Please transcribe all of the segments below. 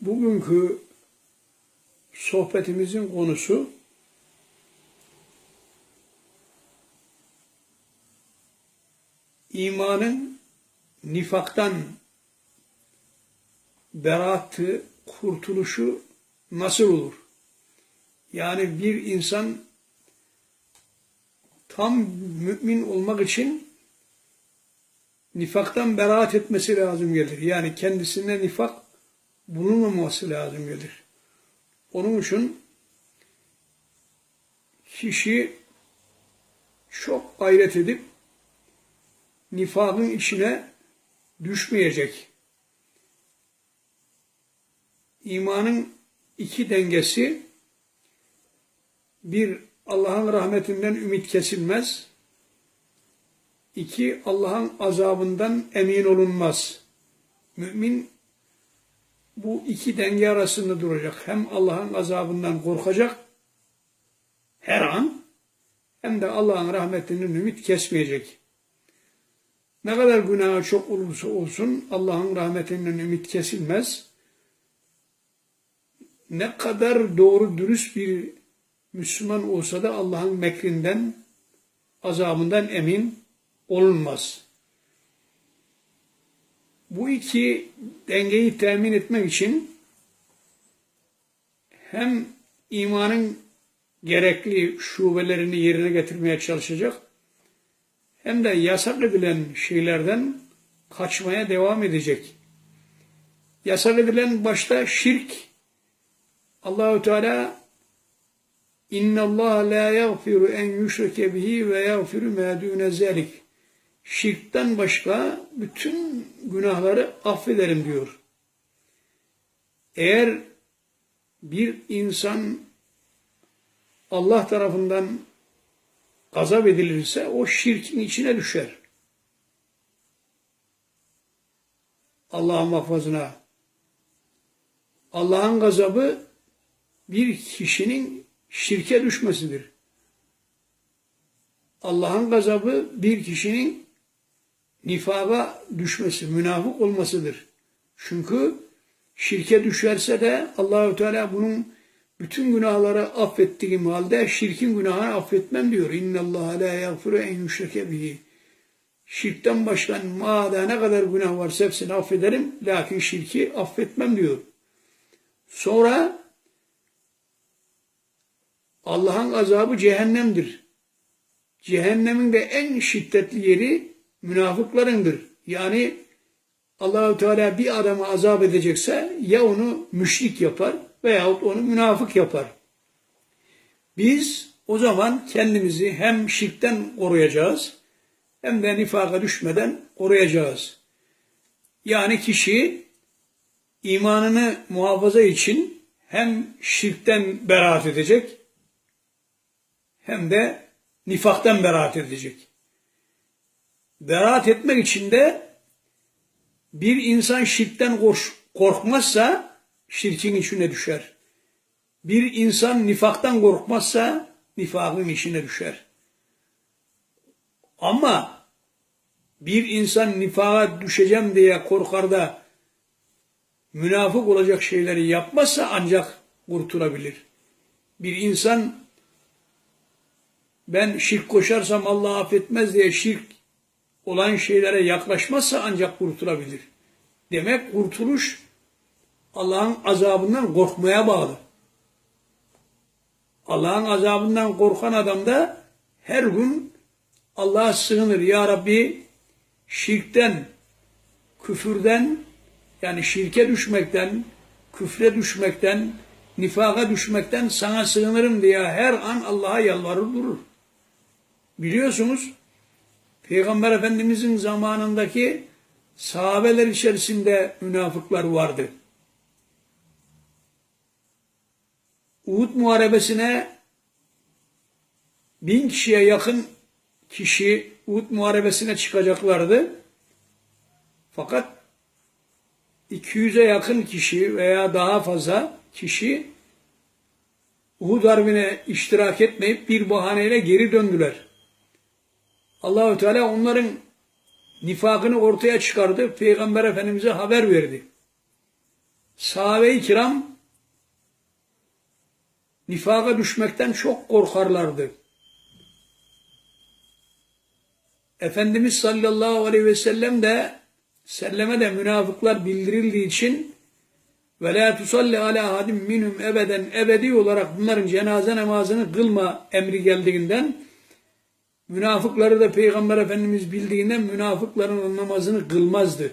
Bugünkü sohbetimizin konusu imanın nifaktan beraatı, kurtuluşu nasıl olur? Yani bir insan tam mümin olmak için nifaktan beraat etmesi lazım gelir. Yani kendisine nifak bulunmaması lazım gelir. Onun için kişi çok gayret edip nifakın içine düşmeyecek. İmanın iki dengesi bir Allah'ın rahmetinden ümit kesilmez. İki Allah'ın azabından emin olunmaz. Mümin bu iki denge arasında duracak. Hem Allah'ın azabından korkacak her an hem de Allah'ın rahmetinden ümit kesmeyecek. Ne kadar günahı çok olursa olsun Allah'ın rahmetinden ümit kesilmez. Ne kadar doğru dürüst bir Müslüman olsa da Allah'ın mekrinden, azabından emin olunmaz. Bu iki dengeyi temin etmek için hem imanın gerekli şubelerini yerine getirmeye çalışacak hem de yasak edilen şeylerden kaçmaya devam edecek. Yasak edilen başta şirk. Allahü Teala İnna Allah la yaghfiru en yushrike bihi ve yaghfiru ma dune zalik. Şirkten başka bütün günahları affederim diyor. Eğer bir insan Allah tarafından gazap edilirse o şirkin içine düşer. Allah'ın muhafazına. Allah'ın gazabı bir kişinin şirke düşmesidir. Allah'ın gazabı bir kişinin nifaka düşmesi, münafık olmasıdır. Çünkü şirke düşerse de Allahü Teala bunun bütün günahları affettiğim halde şirkin günahını affetmem diyor. İnna Allah la yaghfiru en yushrike bihi. Şirkten başka mağda ne kadar günah varsa hepsini affederim. Lakin şirki affetmem diyor. Sonra Allah'ın azabı cehennemdir. Cehennemin de en şiddetli yeri münafıklarındır. Yani Allahü Teala bir adamı azap edecekse ya onu müşrik yapar veyahut onu münafık yapar. Biz o zaman kendimizi hem şirkten koruyacağız hem de nifaka düşmeden koruyacağız. Yani kişi imanını muhafaza için hem şirkten beraat edecek hem de nifaktan beraat edecek. Beraat etmek için de bir insan şirkten korkmazsa şirkin içine düşer. Bir insan nifaktan korkmazsa nifakın içine düşer. Ama bir insan nifaka düşeceğim diye korkar da münafık olacak şeyleri yapmazsa ancak kurtulabilir. Bir insan ben şirk koşarsam Allah affetmez diye şirk olan şeylere yaklaşmazsa ancak kurtulabilir. Demek kurtuluş Allah'ın azabından korkmaya bağlı. Allah'ın azabından korkan adam da her gün Allah'a sığınır. Ya Rabbi şirkten, küfürden yani şirke düşmekten, küfre düşmekten, nifaka düşmekten sana sığınırım diye her an Allah'a yalvarır durur. Biliyorsunuz Peygamber Efendimizin zamanındaki sahabeler içerisinde münafıklar vardı. Uhud Muharebesi'ne bin kişiye yakın kişi Uhud Muharebesi'ne çıkacaklardı. Fakat 200'e yakın kişi veya daha fazla kişi Uhud Harbi'ne iştirak etmeyip bir bahaneyle geri döndüler. Allahü Teala onların nifakını ortaya çıkardı. Peygamber Efendimiz'e haber verdi. sahabe-i kiram nifaka düşmekten çok korkarlardı. Efendimiz sallallahu aleyhi ve sellem de selleme de münafıklar bildirildiği için ve la tusalli ala ahadim minhum ebeden ebedi olarak bunların cenaze namazını kılma emri geldiğinden münafıkları da Peygamber Efendimiz bildiğinden münafıkların namazını kılmazdı.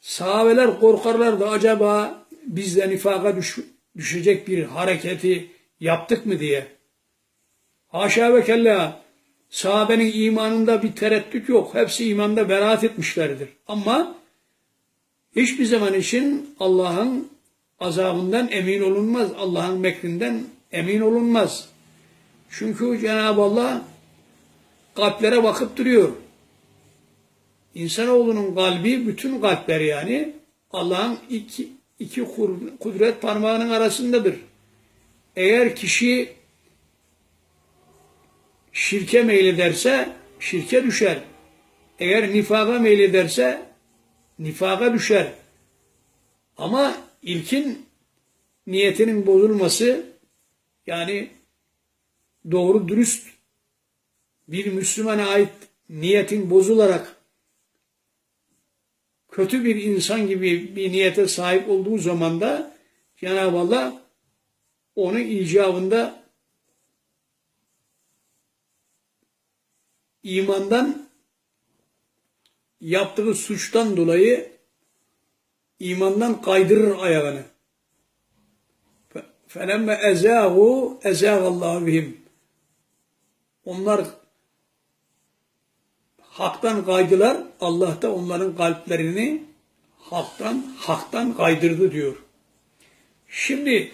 Sahabeler korkarlardı acaba biz de nifaka düş, düşecek bir hareketi yaptık mı diye. Haşa ve kella sahabenin imanında bir tereddüt yok. Hepsi imanda beraat etmişlerdir. Ama hiçbir zaman için Allah'ın azabından emin olunmaz. Allah'ın mekrinden emin olunmaz. Çünkü Cenab-ı Allah kalplere bakıp duruyor. İnsanoğlunun kalbi, bütün kalpler yani Allah'ın iki, iki kudret parmağının arasındadır. Eğer kişi şirke meylederse şirke düşer. Eğer nifaka meylederse nifaka düşer. Ama ilkin niyetinin bozulması yani doğru dürüst bir Müslümana ait niyetin bozularak kötü bir insan gibi bir niyete sahip olduğu zaman da Cenab-ı Allah onun icabında imandan yaptığı suçtan dolayı imandan kaydırır ayağını. Felemme ezâhu ezâgallahu bihim. Onlar haktan kaydılar. Allah da onların kalplerini haktan haktan kaydırdı diyor. Şimdi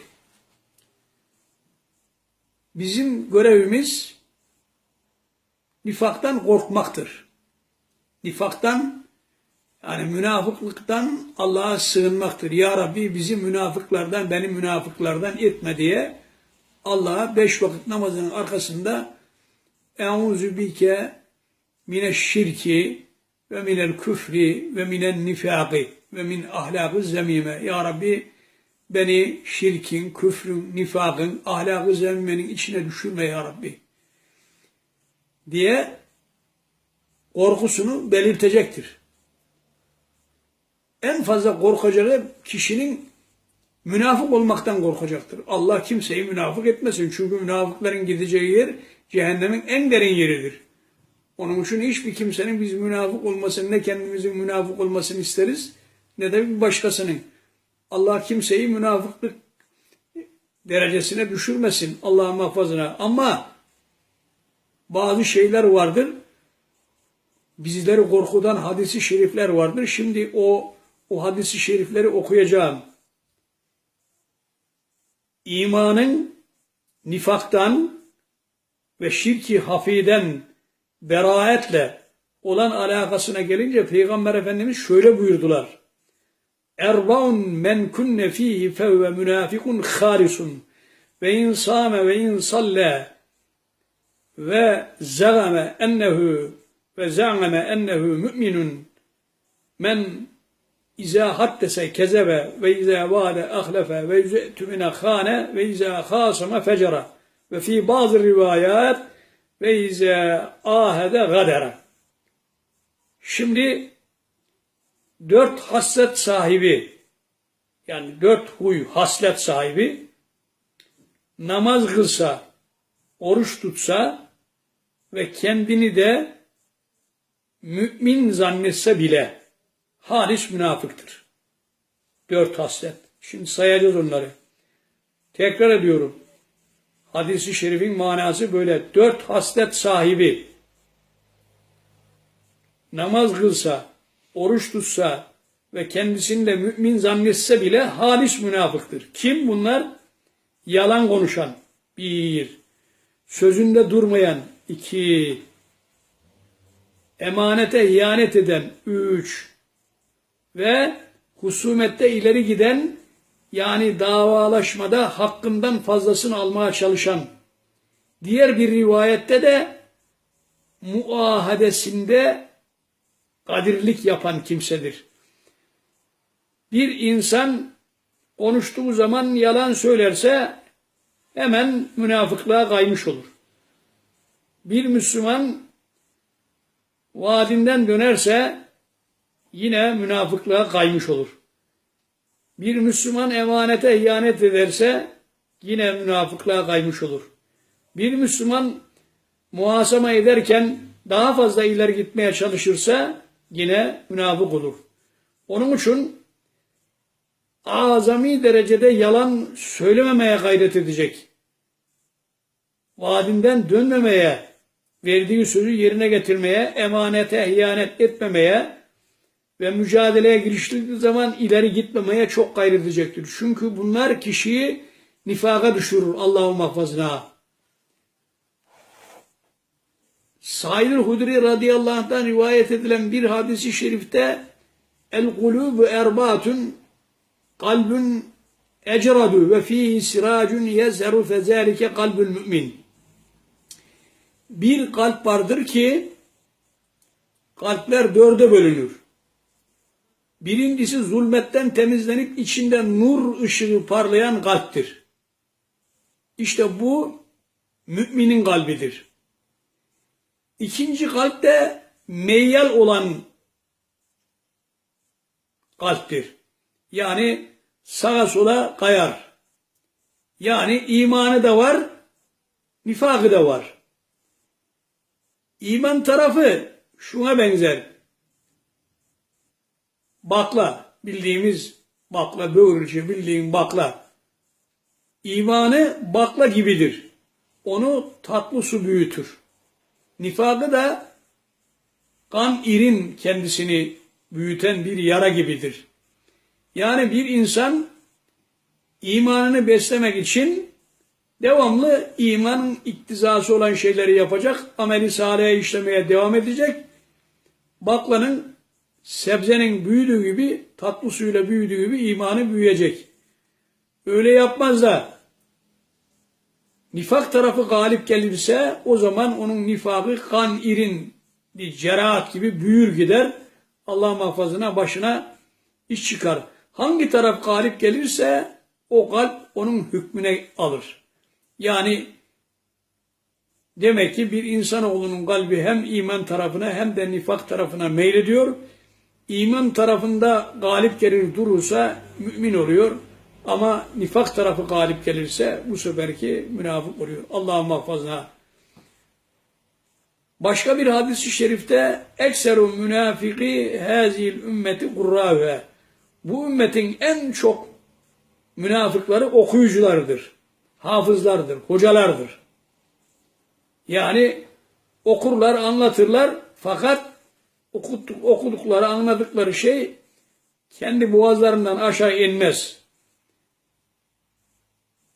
bizim görevimiz nifaktan korkmaktır. Nifaktan yani münafıklıktan Allah'a sığınmaktır. Ya Rabbi bizi münafıklardan, beni münafıklardan etme diye Allah'a beş vakit namazının arkasında Euzu bike mine şirki ve minel küfri ve minen nifaki ve min ahlakı zemime. Ya Rabbi beni şirkin, küfrün, nifakın, ahlakı zemimenin içine düşürme ya Rabbi diye korkusunu belirtecektir. En fazla korkacağı kişinin münafık olmaktan korkacaktır. Allah kimseyi münafık etmesin. Çünkü münafıkların gideceği yer cehennemin en derin yeridir. Onun için hiçbir kimsenin biz münafık olmasını ne kendimizin münafık olmasını isteriz ne de bir başkasının. Allah kimseyi münafıklık derecesine düşürmesin Allah'ın muhafazına. Ama bazı şeyler vardır. Bizleri korkudan hadisi şerifler vardır. Şimdi o o hadisi şerifleri okuyacağım. İmanın nifaktan ve şirki hafiden beraetle olan alakasına gelince Peygamber Efendimiz şöyle buyurdular. Erbaun men kunne fihi fevve münafikun harisun. Ve insame ve insalle ve zagame ennehu ve zagame ennehu müminun. Men İza haddese kezebe ve izâ vâde ahlefe ve yüzü tümine khâne ve izâ khâsama fecera. Ve fi bazı rivayet ve izâ ahede gadera. Şimdi dört haslet sahibi yani dört huy haslet sahibi namaz kılsa, oruç tutsa ve kendini de mümin zannetse bile halis münafıktır. Dört haslet. Şimdi sayacağız onları. Tekrar ediyorum. Hadisi şerifin manası böyle. Dört haslet sahibi namaz kılsa, oruç tutsa ve kendisini de mümin zannetse bile halis münafıktır. Kim bunlar? Yalan konuşan. Bir. Sözünde durmayan. iki. Emanete ihanet eden. Üç ve husumette ileri giden yani davalaşmada hakkından fazlasını almaya çalışan diğer bir rivayette de muahadesinde kadirlik yapan kimsedir. Bir insan konuştuğu zaman yalan söylerse hemen münafıklığa kaymış olur. Bir Müslüman vaadinden dönerse yine münafıklığa kaymış olur. Bir Müslüman emanete ihanet ederse yine münafıklığa kaymış olur. Bir Müslüman muhasama ederken daha fazla ileri gitmeye çalışırsa yine münafık olur. Onun için azami derecede yalan söylememeye gayret edecek. Vaadinden dönmemeye, verdiği sözü yerine getirmeye, emanete ihanet etmemeye ve mücadeleye giriştiği zaman ileri gitmemeye çok gayret edecektir. Çünkü bunlar kişiyi nifaka düşürür Allah'ın mahfazına. Said Hudri radıyallahu anh'tan rivayet edilen bir hadisi şerifte el kulubu erbatun kalbun ecradu ve fihi siracun yezheru fezalike kalbul mümin. Bir kalp vardır ki kalpler dörde bölünür. Birincisi zulmetten temizlenip içinde nur ışığı parlayan kalptir. İşte bu müminin kalbidir. İkinci kalp de meyyal olan kalptir. Yani sağa sola kayar. Yani imanı da var, nifakı da var. İman tarafı şuna benzer. Bakla, bildiğimiz bakla, böğürücü bildiğin bakla. İmanı bakla gibidir. Onu tatlı su büyütür. Nifakı da kan irin kendisini büyüten bir yara gibidir. Yani bir insan imanını beslemek için devamlı imanın iktizası olan şeyleri yapacak, ameli salih'e işlemeye devam edecek. Baklanın sebzenin büyüdüğü gibi, tatlı suyla büyüdüğü gibi imanı büyüyecek. Öyle yapmaz nifak tarafı galip gelirse o zaman onun nifakı kan irin bir cerahat gibi büyür gider. Allah muhafazına başına iş çıkar. Hangi taraf galip gelirse o kalp onun hükmüne alır. Yani demek ki bir insanoğlunun kalbi hem iman tarafına hem de nifak tarafına meylediyor. İman tarafında galip gelir durursa mümin oluyor. Ama nifak tarafı galip gelirse bu seferki münafık oluyor. Allah'ın muhafazına. Başka bir hadis-i şerifte ekseru münafiki hazil ümmeti kurrave. Bu ümmetin en çok münafıkları okuyuculardır. Hafızlardır, hocalardır. Yani okurlar, anlatırlar fakat okudukları, anladıkları şey kendi boğazlarından aşağı inmez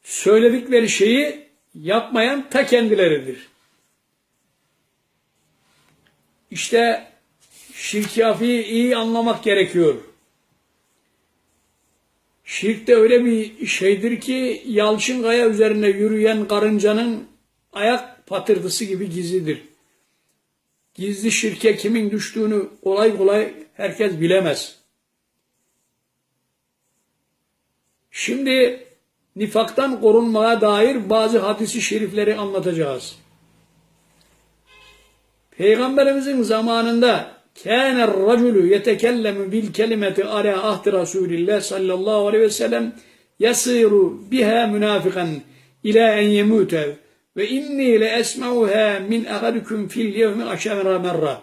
söyledikleri şeyi yapmayan ta kendileridir. İşte şirkafiyi iyi anlamak gerekiyor. Şirk de öyle bir şeydir ki yalçın kaya üzerine yürüyen karıncanın ayak patırtısı gibi gizlidir. Gizli şirke kimin düştüğünü kolay kolay herkes bilemez. Şimdi nifaktan korunmaya dair bazı hadisi şerifleri anlatacağız. Peygamberimizin zamanında kâne raculu yetekellemu bil kelimeti ala ahdi Resulillah sallallahu aleyhi ve sellem yasiru biha münafikan ila en yemute ve inni le esma'uha min ahadikum fil yevmi aşamra merra.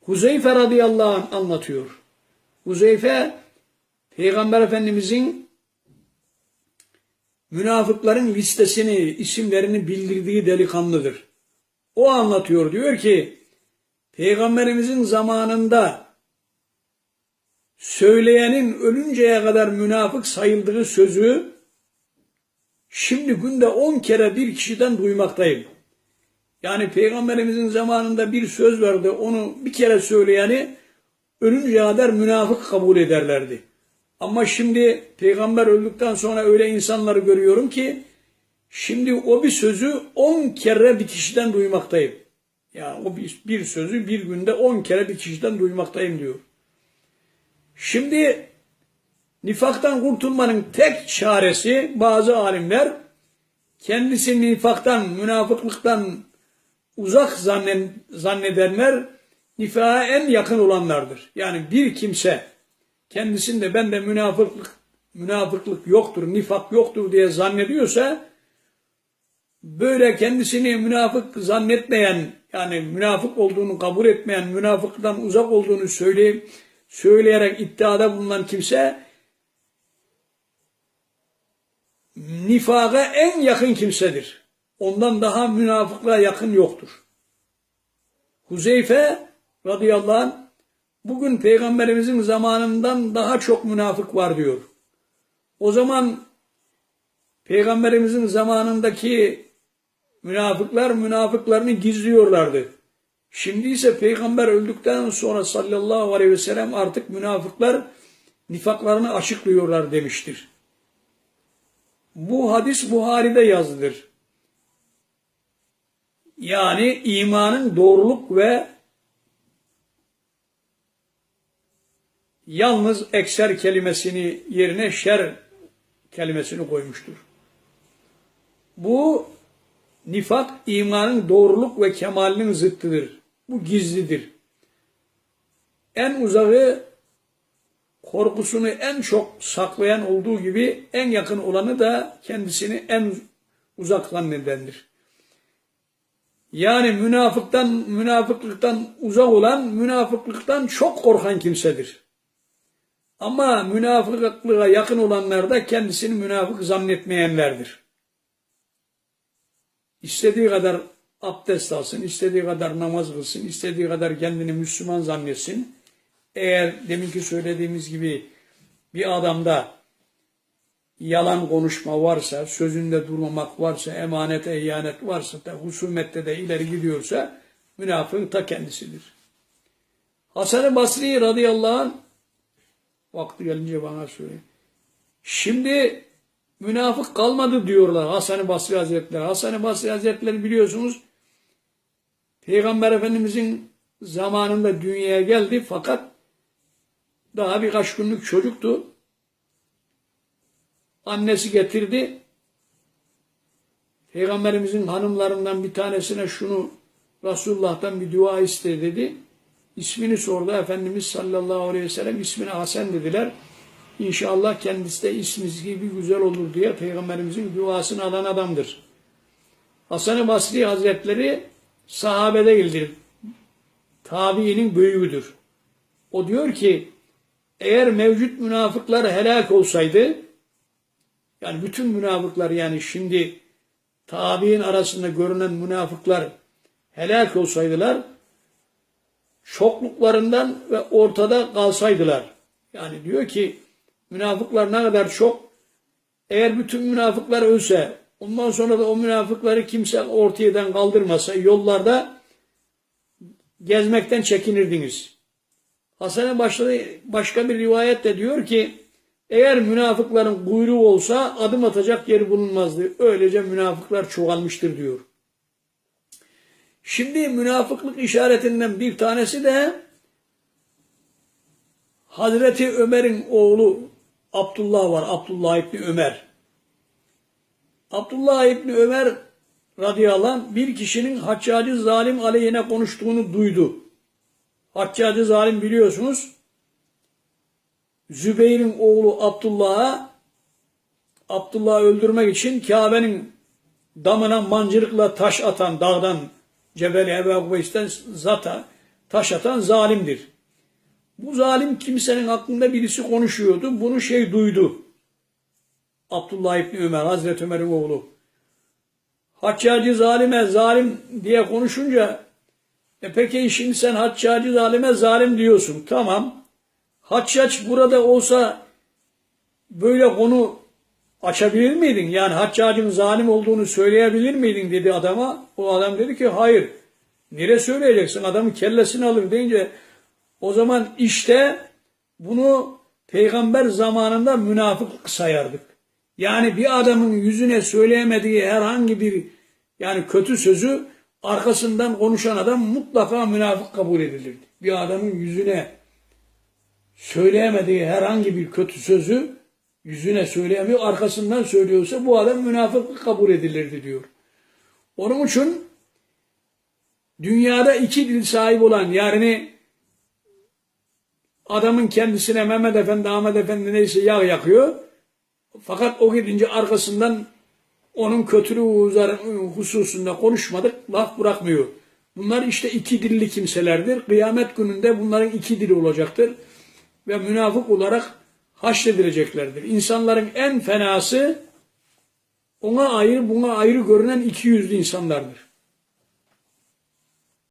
Huzeyfe radıyallahu anh anlatıyor. Huzeyfe Peygamber Efendimizin münafıkların listesini, isimlerini bildirdiği delikanlıdır. O anlatıyor diyor ki Peygamberimizin zamanında söyleyenin ölünceye kadar münafık sayıldığı sözü şimdi günde on kere bir kişiden duymaktayım. Yani Peygamberimizin zamanında bir söz vardı onu bir kere söyleyeni ölünceye kadar münafık kabul ederlerdi. Ama şimdi peygamber öldükten sonra öyle insanları görüyorum ki şimdi o bir sözü on kere bir kişiden duymaktayım. Yani o bir, bir sözü bir günde on kere bir kişiden duymaktayım diyor. Şimdi Nifaktan kurtulmanın tek çaresi bazı alimler kendisini nifaktan, münafıklıktan uzak zannedenler nifaka en yakın olanlardır. Yani bir kimse kendisinde bende münafıklık münafıklık yoktur, nifak yoktur diye zannediyorsa böyle kendisini münafık zannetmeyen yani münafık olduğunu kabul etmeyen, münafıktan uzak olduğunu söyleyip söyleyerek iddiada bulunan kimse nifaka en yakın kimsedir. Ondan daha münafıklığa yakın yoktur. Huzeyfe radıyallahu anh bugün peygamberimizin zamanından daha çok münafık var diyor. O zaman peygamberimizin zamanındaki münafıklar münafıklarını gizliyorlardı. Şimdi ise peygamber öldükten sonra sallallahu aleyhi ve sellem artık münafıklar nifaklarını açıklıyorlar demiştir. Bu hadis Buhari'de yazılır. Yani imanın doğruluk ve yalnız ekser kelimesini yerine şer kelimesini koymuştur. Bu nifak imanın doğruluk ve kemalinin zıttıdır. Bu gizlidir. En uzağı korkusunu en çok saklayan olduğu gibi en yakın olanı da kendisini en uzak zannedendir. Yani münafıktan, münafıklıktan uzak olan münafıklıktan çok korkan kimsedir. Ama münafıklığa yakın olanlar da kendisini münafık zannetmeyenlerdir. İstediği kadar abdest alsın, istediği kadar namaz kılsın, istediği kadar kendini Müslüman zannetsin. Eğer deminki söylediğimiz gibi bir adamda yalan konuşma varsa, sözünde durmamak varsa, emanete ihanet varsa da husumette de ileri gidiyorsa münafığın ta kendisidir. Hasan-ı Basri radıyallahu anh vakti gelince bana söyle. Şimdi münafık kalmadı diyorlar Hasan-ı Basri Hazretleri. Hasan-ı Basri Hazretleri biliyorsunuz Peygamber Efendimizin zamanında dünyaya geldi fakat daha birkaç günlük çocuktu. Annesi getirdi. Peygamberimizin hanımlarından bir tanesine şunu Resulullah'tan bir dua iste dedi. İsmini sordu. Efendimiz sallallahu aleyhi ve sellem ismini Hasan dediler. İnşallah kendisi de isminiz gibi güzel olur diye Peygamberimizin duasını alan adamdır. Hasan-ı Basri Hazretleri sahabe değildir. Tabiinin büyüğüdür. O diyor ki eğer mevcut münafıklar helak olsaydı yani bütün münafıklar yani şimdi tabi'in arasında görünen münafıklar helak olsaydılar çokluklarından ve ortada kalsaydılar. Yani diyor ki münafıklar ne kadar çok eğer bütün münafıklar ölse ondan sonra da o münafıkları kimse ortadan kaldırmasa yollarda gezmekten çekinirdiniz. Hasan'ın başladığı başka bir rivayet de diyor ki eğer münafıkların kuyruğu olsa adım atacak yeri bulunmazdı. Öylece münafıklar çoğalmıştır diyor. Şimdi münafıklık işaretinden bir tanesi de Hazreti Ömer'in oğlu Abdullah var. Abdullah İbni Ömer. Abdullah İbni Ömer radıyallahu anh bir kişinin Haccacı zalim aleyhine konuştuğunu duydu. Haccacı zalim biliyorsunuz Zübeyir'in oğlu Abdullah'a Abdullah'ı öldürmek için Kabe'nin damına mancırıkla taş atan dağdan Cebel Ebu Kubeys'ten zata taş atan zalimdir. Bu zalim kimsenin aklında birisi konuşuyordu. Bunu şey duydu. Abdullah İbni Ömer, Hazreti Ömer'in oğlu. Haccacı zalime zalim diye konuşunca e peki şimdi sen Haccacı zalime zalim diyorsun. Tamam. Haccac burada olsa böyle konu açabilir miydin? Yani Haccac'ın zalim olduğunu söyleyebilir miydin dedi adama. O adam dedi ki hayır. Nere söyleyeceksin? Adamın kellesini alır deyince o zaman işte bunu peygamber zamanında münafık sayardık. Yani bir adamın yüzüne söyleyemediği herhangi bir yani kötü sözü arkasından konuşan adam mutlaka münafık kabul edilirdi. Bir adamın yüzüne söyleyemediği herhangi bir kötü sözü yüzüne söyleyemiyor, arkasından söylüyorsa bu adam münafıklık kabul edilirdi diyor. Onun için dünyada iki dil sahibi olan yani adamın kendisine Mehmet Efendi, Ahmet Efendi neyse yağ yakıyor. Fakat o gidince arkasından onun kötülüğü hususunda konuşmadık, laf bırakmıyor. Bunlar işte iki dilli kimselerdir. Kıyamet gününde bunların iki dili olacaktır. Ve münafık olarak haşredileceklerdir. İnsanların en fenası ona ayrı buna ayrı görünen iki yüzlü insanlardır.